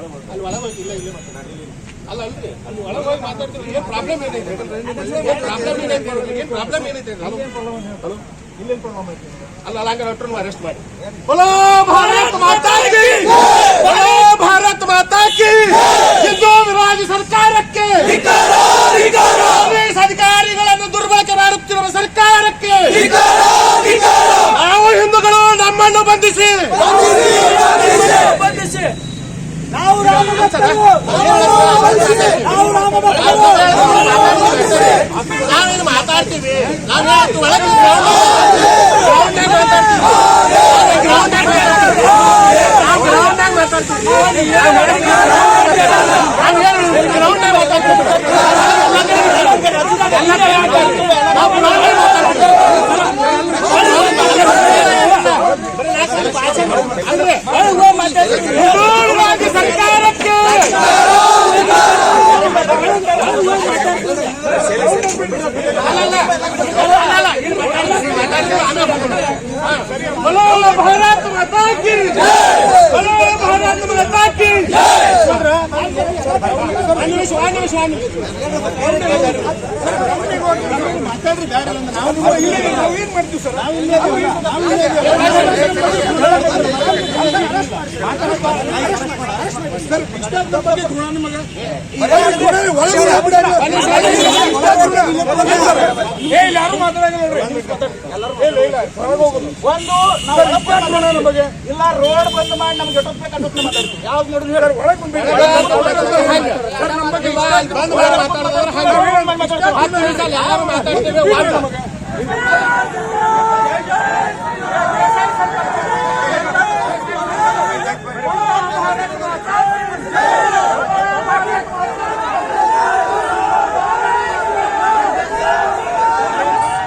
ಅಲ್ಲಿ ಒಳಗೆ ಇಲ್ಲ ಅಲ್ಲ ಅಲ್ಲಿ ಒಳಗೆ ಏನು ಪ್ರಾಬ್ಲಮ್ ಏನೈತೆ ಪ್ರಾಬ್ಲಮ್ ಏನೈತೆ ಏನು ಪ್ರಾಬ್ಲಮ್ ಏನೈತೆ ಅಲ್ಲ ಅಲ್ಲ ಅರೆಸ್ಟ್ ಮಾಡಿ. ಭಾರತ್ ಮಾತಾ ಕಿ! ಬಲೋ ಸರ್ಕಾರಕ್ಕೆ! ಕಾಂಗ್ರೆಸ್ ಅಧಿಕಾರಿಗಳನ್ನು ದುರ್ಬಳಕೆ ಮಾಡುತ್ತಿರುವ ಸರ್ಕಾರಕ್ಕೆ! ನಾವು ಹಿಂದೂಗಳು ನಮ್ಮನ್ನು ಬಂಧಿಸಿ! ನಾವು ರಾಮಭಕ್ತರು ನಾವು ರಾಮಭಕ್ತರು ನಾವೇನು ಮಾತಾಡ್ತೀವಿ. ನಾವು ಹೇಳ್ತು ಒಳಗೆ ಗ್ರೌಂಡ್ನಾಗ ಮಾತಾಡ್ತೀವಿ. ಗ್ರೌಂಡ್ನಾಗ சரியா ಸ್ವಾಮಿ. ಮಾತಾಡ್ರಿ ಬೇಡ ನಾವು ಏನ್ ಮಾಡ್ತೀವಿ ಸರ್ ಯಾರು ಮಾತಾಡಂಗಿಲ್ಲ ಒಂದು ನಾವು ನಮಗೆ. ಇಲ್ಲ ರೋಡ್ ಬಂದ್ ಮಾಡಿ ನಮ್ಗೆ ಎಷ್ಟೊತ್ತು ಮಾತಾಡ್ತೀವಿ. ಯಾವ್ದು ನೋಡಿದ್ರೆ ಹೇಳಿ ಒಳಗೆ ಬಂದ್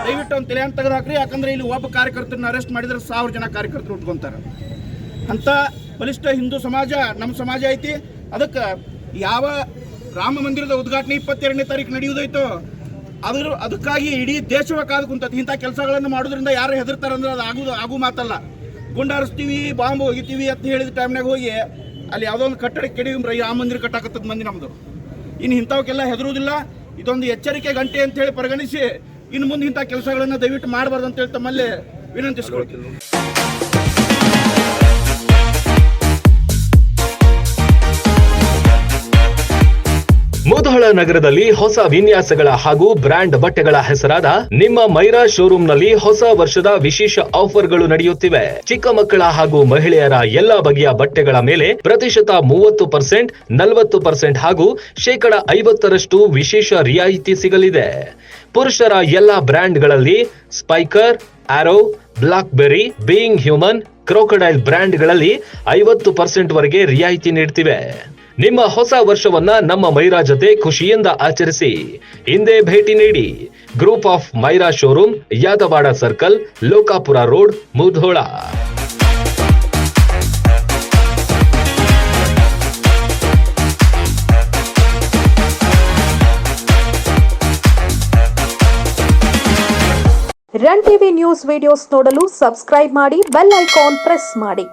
ದಯವಿಟ್ಟು ಒಂದು ತಲೆಯನ್ನು ತೆಗೆದು ಹಾಕ್ರಿ ಯಾಕಂದ್ರೆ ಇಲ್ಲಿ ಒಬ್ಬ ಕಾರ್ಯಕರ್ತರನ್ನ ಅರೆಸ್ಟ್ ಮಾಡಿದ್ರೆ ಸಾವಿರ ಜನ ಕಾರ್ಯಕರ್ತರು ಉಟ್ಕೊಂತಾರೆ. ಅಂತ ಬಲಿಷ್ಠ ಹಿಂದೂ ಸಮಾಜ ನಮ್ಮ ಸಮಾಜ ಐತಿ. ಅದಕ್ಕೆ ಯಾವ ರಾಮ ಮಂದಿರದ ಉದ್ಘಾಟನೆ ಇಪ್ಪತ್ತೆರಡನೇ ತಾರೀಕು ನಡೆಯುವುದೈತು ಅದ್ರ ಅದಕ್ಕಾಗಿ ಇಡೀ ದೇಶವೇ ಕಾದು ಕುಂತದ್ದು ಇಂಥ ಕೆಲಸಗಳನ್ನು ಮಾಡೋದ್ರಿಂದ ಯಾರು ಹೆದರ್ತಾರೆ ಅಂದ್ರೆ ಅದು ಆಗುದು ಆಗು ಮಾತಲ್ಲ. ಗುಂಡಾರಿಸ್ತೀವಿ, ಬಾಂಬ್ ಹೋಗಿತೀವಿ ಅಂತ ಹೇಳಿದ ಟೈಮ್ನಾಗ ಹೋಗಿ ಅಲ್ಲಿ ಯಾವುದೋ ಒಂದು ಕಟ್ಟಡ ಕೆಡವಿ ರಾಮ ಮಂದಿರ ಕಟ್ಟಾಕತ್ತದ ಮಂದಿ ನಮ್ಮದು ಇನ್ನು ಇಂಥವಕ್ಕೆಲ್ಲ ಹೆದರುವುದಿಲ್ಲ. ಇದೊಂದು ಎಚ್ಚರಿಕೆ ಗಂಟೆ ಅಂತ ಹೇಳಿ ಪರಿಗಣಿಸಿ ಇನ್ನು ಮುಂದೆ ಇಂಥ ಕೆಲಸಗಳನ್ನು ದಯವಿಟ್ಟು ಮಾಡಬಾರ್ದು ಅಂತ ಹೇಳಿ ತಮ್ಮಲ್ಲಿ ವಿನಂತಿಸ್ಕೊಳ್ತೀನಿ. ಮುಧೋಳ ನಗರದಲ್ಲಿ ಹೊಸ ವಿನ್ಯಾಸಗಳ ಹಾಗೂ ಬ್ರ್ಯಾಂಡ್ ಬಟ್ಟೆಗಳ ಹೆಸರಾದ ನಿಮ್ಮ ಮೈರಾ ಶೋರೂಂನಲ್ಲಿ ಹೊಸ ವರ್ಷದ ವಿಶೇಷ ಆಫರ್ಗಳು ನಡೆಯುತ್ತಿವೆ. ಚಿಕ್ಕ ಮಕ್ಕಳ ಹಾಗೂ ಮಹಿಳೆಯರ ಎಲ್ಲಾ ಬಗೆಯ ಬಟ್ಟೆಗಳ ಮೇಲೆ ಪ್ರತಿಶತ ಮೂವತ್ತು ಪರ್ಸೆಂಟ್, ನಲವತ್ತು ಪರ್ಸೆಂಟ್ ಹಾಗೂ ಶೇಕಡ ಐವತ್ತರಷ್ಟು ವಿಶೇಷ ರಿಯಾಯಿತಿ ಸಿಗಲಿದೆ. ಪುರುಷರ ಎಲ್ಲಾ ಬ್ರ್ಯಾಂಡ್ಗಳಲ್ಲಿ Spykar, Arrow Blackberry Being Human, Crocodile ಬ್ರ್ಯಾಂಡ್ಗಳಲ್ಲಿ ಐವತ್ತು ಪರ್ಸೆಂಟ್ ವರೆಗೆ ರಿಯಾಯಿತಿ ನೀಡ್ತಿವೆ. ನಿಮ್ಮ ಹೊಸ ವರ್ಷವನ್ನ ನಮ್ಮ ಮೈರಾ ಜೊತೆ ಖುಷಿಯಿಂದ ಆಚರಿಸಿ. ಹಿಂದೆ ಭೇಟಿ ನೀಡಿ. Group of Myra showroom, Yadawad circle, Lokapur road, Mudhol. Run TV news videos ನೋಡಲು ಸಬ್ಸ್ಕ್ರೈಬ್ ಮಾಡಿ, ಬೆಲ್ ಐಕಾನ್ ಪ್ರೆಸ್ ಮಾಡಿ.